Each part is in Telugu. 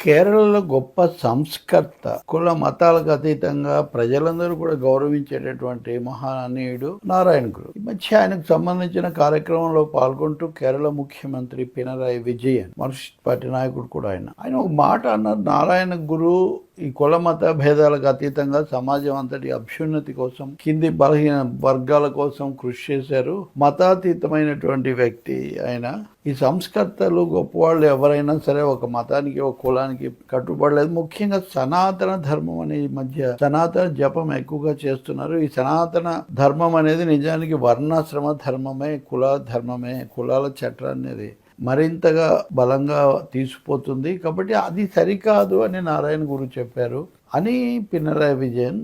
కేరళలో గొప్ప సంస్కర్త కుల మతాలకు అతీతంగా ప్రజలందరూ కూడా గౌరవించేటటువంటి మహానీయుడు నారాయణ గురు. ఈ మధ్య ఆయనకు సంబంధించిన కార్యక్రమంలో పాల్గొంటూ కేరళ ముఖ్యమంత్రి పినరాయి విజయన్ మార్క్సిస్ట్ పార్టీ నాయకుడు కూడా ఆయన. ఆయన ఒక మాట అన్నారు నారాయణ గురు ఈ కుల మత భేదాలకు అతీతంగా సమాజం అంతటి అభ్యున్నతి కోసం కింది బలహీన వర్గాల కోసం కృషి చేశారు మతాతీతమైనటువంటి వ్యక్తి ఆయన ఈ సంస్కర్తలు గొప్పవాళ్ళు ఎవరైనా సరే ఒక మతానికి ఒక కులానికి కట్టుబడలేదు. ముఖ్యంగా సనాతన ధర్మం అనే ఈ మధ్య సనాతన జపం ఎక్కువగా చేస్తున్నారు. ఈ సనాతన ధర్మం అనేది నిజానికి వర్ణాశ్రమ ధర్మమే కుల ధర్మమే కులాల చట్టం అనేది మరింతగా బలంగా తీసుకుపోతుంది. కాబట్టి అది సరికాదు అని నారాయణ గురు చెప్పారు. అని పినరాయి విజయన్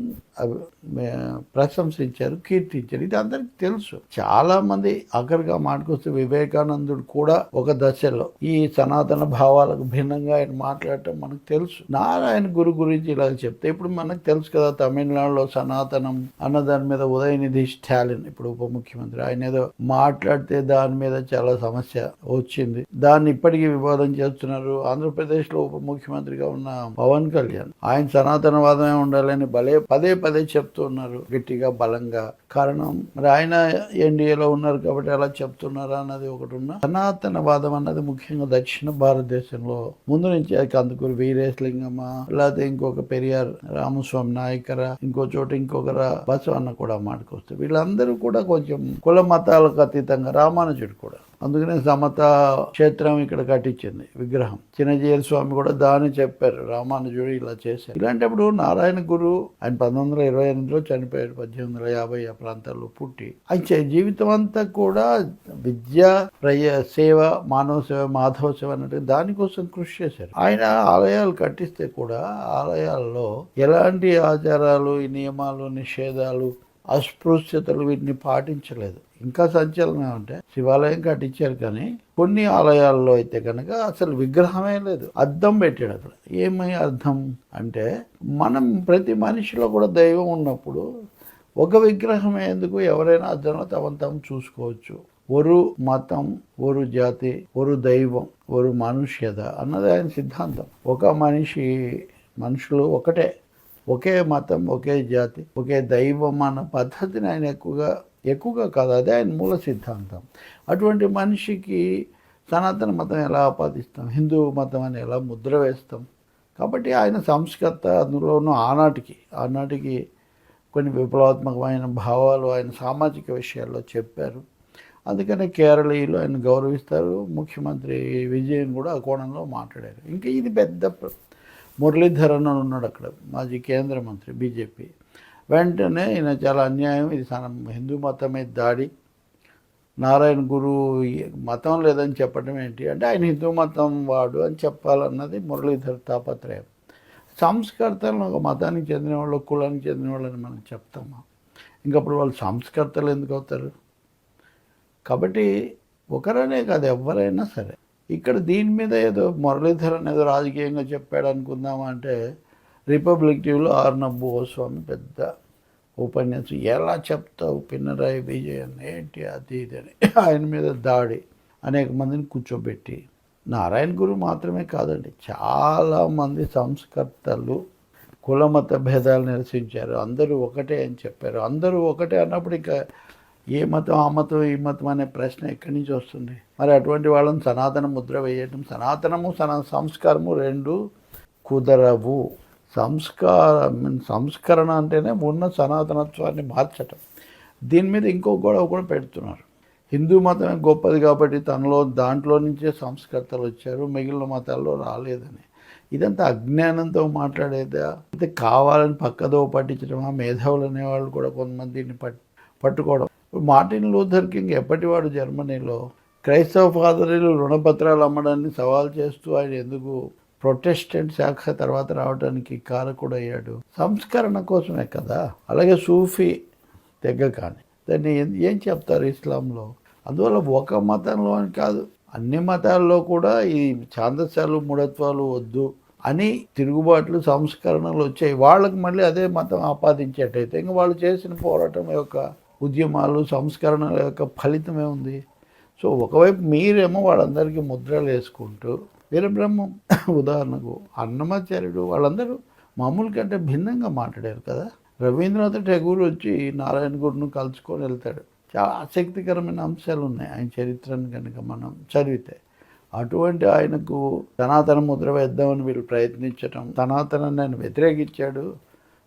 ప్రశంసించారు కీర్తించారు. ఇది అందరికి తెలుసు. చాలా మంది ఆఖరిగా మాటకొస్తే వివేకానందుడు కూడా ఒక దశలో ఈ సనాతన భావాలకు భిన్నంగా ఆయన మాట్లాడటం మనకు తెలుసు. నారాయణ గురు గురించి ఇలా చెప్తే ఇప్పుడు మనకు తెలుసు కదా తమిళనాడులో సనాతనం అన్న దాని మీద ఉదయనిధి స్టాలిన్ ఇప్పుడు ఉప ముఖ్యమంత్రి ఆయన ఏదో మాట్లాడితే దాని మీద చాలా సమస్య వచ్చింది. దాన్ని ఇప్పటికీ వివాదం చేస్తున్నారు. ఆంధ్రప్రదేశ్లో ఉప ముఖ్యమంత్రిగా ఉన్న పవన్ కళ్యాణ్. ఆయన సనాతనవాదమే ఉండాలని భలే పదే పదే చెప్తున్నారు గట్టిగా బలంగా. కారణం మరి ఆయన ఎన్డీఏలో ఉన్నారు కాబట్టి అలా చెప్తున్నారా అన్నది ఒకటి ఉన్న సనాతనవాదం అన్నది ముఖ్యంగా దక్షిణ భారతదేశంలో ముందు నుంచి అది కందుకూరు వీరేశలింగమ్మ లేకపోతే ఇంకొక పెరియార్ రామస్వామి నాయకర ఇంకో చోట ఇంకొకర బసవన్న కూడా మాటకొస్తారు వీళ్ళందరూ కూడా కొంచెం కుల మతాలకు అతీతంగా రామానుజుడు కూడా. అందుకనే సమత క్షేత్రం ఇక్కడ కట్టించింది విగ్రహం. చిన్నజీయర్ స్వామి కూడా దాన్ని చెప్పారు రామానుజుడు ఇలా చేశారు. ఇలాంటప్పుడు నారాయణ గురు ఆయన పంతొమ్మిది వందల ఇరవై ఎనిమిదిలో చనిపోయారు పద్దెనిమిది వందల యాభై ఆ ప్రాంతాల్లో పుట్టి. ఆయన జీవితం అంతా కూడా విద్య ప్రయ సేవ మానవ సేవ మాధవ సేవ అన్నట్టు దానికోసం కృషి చేశారు. ఆయన ఆలయాలు కట్టిస్తే కూడా ఆలయాల్లో ఎలాంటి ఆచారాలు ఈ నియమాలు నిషేధాలు అస్పృశ్యతలు వీటిని పాటించలేదు. ఇంకా సంచలనం అంటే శివాలయం కట్టించారు కానీ కొన్ని ఆలయాల్లో అయితే కనుక అసలు విగ్రహమే లేదు. అద్దం పెట్టాడు అక్కడ. ఏమై అర్థం అంటే మనం ప్రతి మనిషిలో కూడా దైవం ఉన్నప్పుడు ఒక విగ్రహం ఎందుకు ఎవరైనా అద్దంలో తమను తాము చూసుకోవచ్చు. ఒరు మతం ఒరు జాతి ఒరు దైవం ఒరు మనుష్యత అన్నది ఆయన సిద్ధాంతం. ఒక మనిషి మనుషులు ఒకటే. ఒకే మతం ఒకే జాతి ఒకే దైవం అన్న పద్ధతిని ఆయన ఎక్కువగా ఎక్కువగా కాదు. అదే ఆయన మూల సిద్ధాంతం. అటువంటి మనిషికి సనాతన మతం ఎలా ఆపాదిస్తాం? హిందూ మతం అని ఎలా ముద్ర వేస్తాం? కాబట్టి ఆయన సంస్కర్త అందులోనూ ఆనాటికి ఆనాటికి కొన్ని విప్లవాత్మకమైన భావాలు ఆయన సామాజిక విషయాల్లో చెప్పారు. అందుకనే కేరళీయులు ఆయన గౌరవిస్తారు. ముఖ్యమంత్రి విజయన్ కూడా ఆ కోణంలో మాట్లాడారు. ఇంకా ఇది పెద్ద మురళీధరన్ అని ఉన్నాడు అక్కడ మాజీ కేంద్ర మంత్రి బీజేపీ. వెంటనే ఈయన చాలా అన్యాయం ఇది హిందూ మతం మీద దాడి. నారాయణ గురు మతం లేదని చెప్పడం ఏంటి అంటే ఆయన హిందూ మతం వాడు అని చెప్పాలన్నది మురళీధర్ తాపత్రయం. సంస్కర్తలను ఒక మతానికి చెందిన వాళ్ళు కులానికి చెందిన వాళ్ళని మనం చెప్తామా? ఇంకప్పుడు వాళ్ళు సంస్కర్తలు ఎందుకు అవుతారు? కాబట్టి ఒకరనే కాదు ఎవరైనా సరే. ఇక్కడ దీని మీద ఏదో మురళీధరన్ ఏదో రాజకీయంగా చెప్పాడు అనుకుందామా అంటే రిపబ్లిక్ టీవీలో ఆర్నబ్ గోస్వామి పెద్ద ఉపన్యాసం. ఎలా చెప్తావు పిన్నరాయి విజయన్? ఏంటి అది ఇది అని. ఆయన మీద దాడి. అనేక మందిని కూర్చోబెట్టి. నారాయణ గురు మాత్రమే కాదండి చాలామంది సంస్కర్తలు కులమత భేదాలు నిరసించారు. అందరూ ఒకటే అని చెప్పారు. అందరూ ఒకటే అన్నప్పుడు ఇంకా ఏ మతం ఆ మతం ఈ మతం అనే ప్రశ్న ఎక్కడి నుంచి వస్తుంది? మరి అటువంటి వాళ్ళని సనాతన ముద్ర వేయటం సనాతనము సనా సంస్కారము రెండు కుదరవు. సంస్కార సంస్కరణ అంటేనే ఉన్న సనాతనత్వాన్ని మార్చటం. దీని మీద ఇంకో గొడవ కూడా పెడుతున్నారు. హిందూ మతమే గొప్పది కాబట్టి తనలో దాంట్లో నుంచే సంస్కర్తలు వచ్చారు మిగిలిన మతాల్లో రాలేదని. ఇదంతా అజ్ఞానంతో మాట్లాడేదా? అయితే కావాలని పక్కదో పట్టించడమా మేధావులు అనేవాళ్ళు కూడా కొంతమంది దీన్ని పట్ పట్టుకోవడం. మార్టిన్ లూథర్ కింగ్ ఎప్పటివాడు జర్మనీలో? క్రైస్తవ ఫాదరీలు రుణపత్రాలు అమ్మడాన్ని సవాల్ చేస్తూ ఆయన ఎందుకు ప్రొటెస్టెంట్ శాఖ తర్వాత రావడానికి కారకుడయ్యాడు? సంస్కరణ కోసమే కదా. అలాగే సూఫీ తెగ కానీ. దాన్ని ఏం- ఏం చెప్తారు ఇస్లాంలో? అందువల్ల ఒక మతంలో అని కాదు అన్ని మతాల్లో కూడా ఈ ఛాందస్యాలు మూఢత్వాలు వద్దు అని తిరుగుబాట్లు సంస్కరణలు వచ్చాయి. వాళ్ళకి మళ్ళీ అదే మతం ఆపాదించేటైతే ఇంకా వాళ్ళు చేసిన పోరాటం యొక్క ఉద్యమాలు సంస్కరణల యొక్క ఫలితమే ఉంది. సో ఒకవైపు మీరేమో వాళ్ళందరికీ ముద్రలు వేసుకుంటూ వీరబ్రహ్మం ఉదాహరణకు అన్నమాచార్యుడు వాళ్ళందరూ మామూలు కంటే భిన్నంగా మాట్లాడారు కదా. రవీంద్రనాథ్ ఠాగూర్ వచ్చి నారాయణ గురును కలుసుకొని వెళ్తాడు. చాలా ఆసక్తికరమైన అంశాలు ఉన్నాయి ఆయన చరిత్రను కనుక మనం చదివితే. అటువంటి ఆయనకు సనాతన ముద్ర వేద్దామని వీళ్ళు ప్రయత్నించటం సనాతనాన్ని ఆయన వ్యతిరేకించాడు.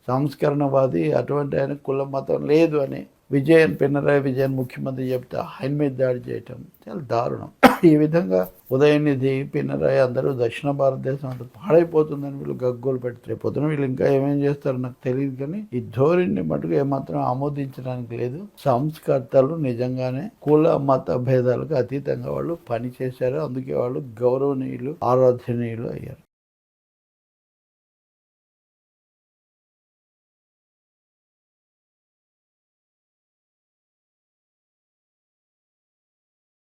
సంస్కరణవాది అటువంటి ఆయన కుల మతం లేదు అని విజయన్ పినరాయి విజయన్ ముఖ్యమంత్రి చెప్తే ఆయన మీద దాడి చేయటం చాలా దారుణం. ఈ విధంగా ఉదయనిధి పినరాయి అందరూ దక్షిణ భారతదేశం అంతా పాడైపోతుందని వీళ్ళు గగ్గోలు పెడతారు. రేపు పొద్దున వీళ్ళు ఇంకా ఏమేం చేస్తారో నాకు తెలియదు కానీ ఈ ధోరణిని మటుకు ఏమాత్రం ఆమోదించడానికి లేదు. సంస్కర్తలు నిజంగానే కుల మత భేదాలకు అతీతంగా వాళ్ళు పనిచేశారు. అందుకే వాళ్ళు గౌరవనీయులు ఆరాధనీయులు అయ్యారు.